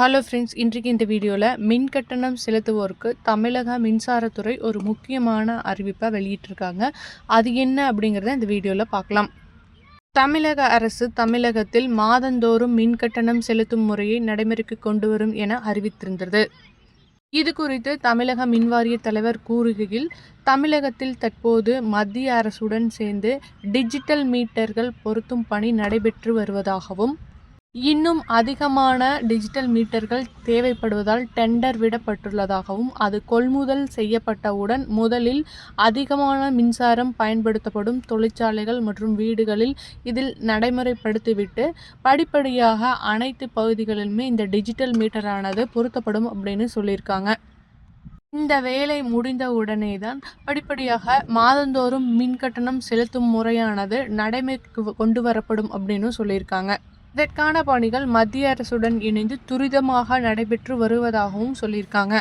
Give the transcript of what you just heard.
Hello friends இன்றைக்கு இந்த வீடியோவில் மின் கட்டணம் செலுத்துவோருக்கு தமிழக மின்சாரத்துறை ஒரு முக்கியமான அறிவிப்பை வெளியிட்டிருக்காங்க. அது என்ன அப்படிங்கிறத இந்த வீடியோவில் பார்க்கலாம். தமிழக அரசு தமிழகத்தில் மாதந்தோறும் மின் கட்டணம் செலுத்தும் முறையை நடைமுறைக்கு கொண்டு வரும் என அறிவித்திருந்தது. இது குறித்து தமிழக மின்வாரிய தலைவர் கூறுகையில் தமிழகத்தில் தற்போது மத்திய அரசுடன் சேர்ந்து டிஜிட்டல் மீட்டர்கள் பொருத்தும் பணி நடைபெற்று வருவதாகவும் இன்னும் அதிகமான டிஜிட்டல் மீட்டர்கள் தேவைப்படுவதால் டெண்டர் விடப்பட்டுள்ளதாகவும் அது கொள்முதல் செய்யப்பட்டவுடன் முதலில் அதிகமான மின்சாரம் பயன்படுத்தப்படும் தொழிற்சாலைகள் மற்றும் வீடுகளில் இதில் நடைமுறைப்படுத்திவிட்டு படிப்படியாக அனைத்து பகுதிகளிலுமே இந்த டிஜிட்டல் மீட்டரானது பொருத்தப்படும் அப்படின்னு சொல்லியிருக்காங்க. இந்த வேலை முடிந்த உடனே தான் படிப்படியாக மாதந்தோறும் மின் கட்டணம் செலுத்தும் முறையானது நடைமுறைக்கு கொண்டு வரப்படும் அப்படின்னு சொல்லியிருக்காங்க. இதற்கான பணிகள் மத்திய அரசுடன் இணைந்து துரிதமாக நடைபெற்று வருவதாகவும் சொல்லியிருக்காங்க.